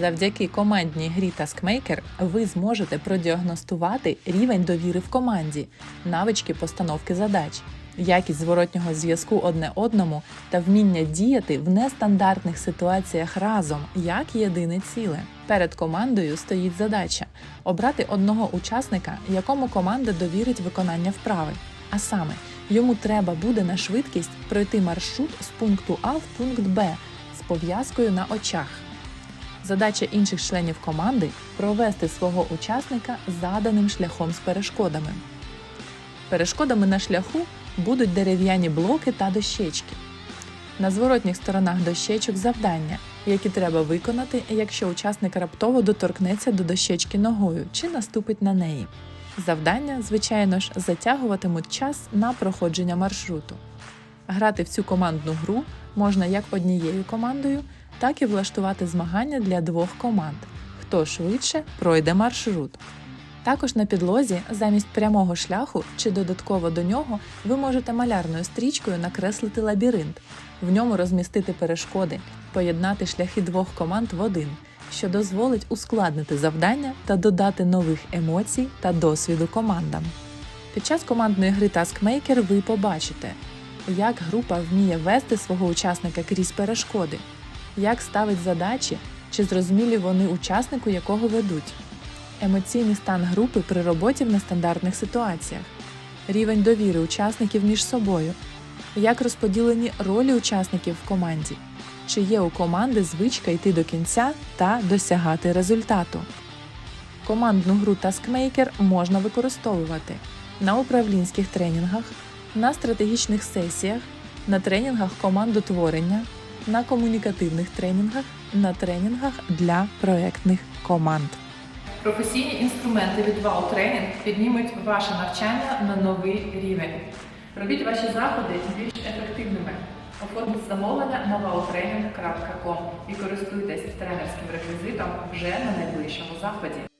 Завдяки командній грі Taskmaker ви зможете продіагностувати рівень довіри в команді, навички постановки задач, якість зворотнього зв'язку одне одному та вміння діяти в нестандартних ситуаціях разом як єдине ціле. Перед командою стоїть задача обрати одного учасника, якому команда довірить виконання вправи. А саме, йому треба буде на швидкість пройти маршрут з пункту А в пункт Б з пов'язкою на очах. Задача інших членів команди провести свого учасника заданим шляхом з перешкодами. Перешкодами на шляху будуть дерев'яні блоки та дощечки. На зворотніх сторонах дощечок завдання, які треба виконати, якщо учасник раптово доторкнеться до дощечки ногою чи наступить на неї. Завдання, звичайно ж, затягуватимуть час на проходження маршруту. Грати в цю командну гру можна як однією командою, так і влаштувати змагання для двох команд. Хто швидше пройде маршрут. Також на підлозі замість прямого шляху чи додатково до нього ви можете малярною стрічкою накреслити лабіринт, в ньому розмістити перешкоди, поєднати шляхи двох команд в один, що дозволить ускладнити завдання та додати нових емоцій та досвіду командам. Під час командної гри Taskmaker ви побачите, як група вміє вести свого учасника крізь перешкоди, як ставить задачі, чи зрозумілі вони учаснику, якого ведуть, емоційний стан групи при роботі в нестандартних ситуаціях, рівень довіри учасників між собою, як розподілені ролі учасників в команді, чи є у команди звичка йти до кінця та досягати результату. Командну гру Taskmaker можна використовувати на управлінських тренінгах, на стратегічних сесіях, на тренінгах командотворення, на комунікативних тренінгах, на тренінгах для проектних команд. Професійні інструменти від Wow Training піднімуть ваше навчання на новий рівень. Робіть ваші заходи більш ефективними. Оформіть замовлення на wowtraining.com і користуйтесь тренерським реквізитом вже на найближчому заході.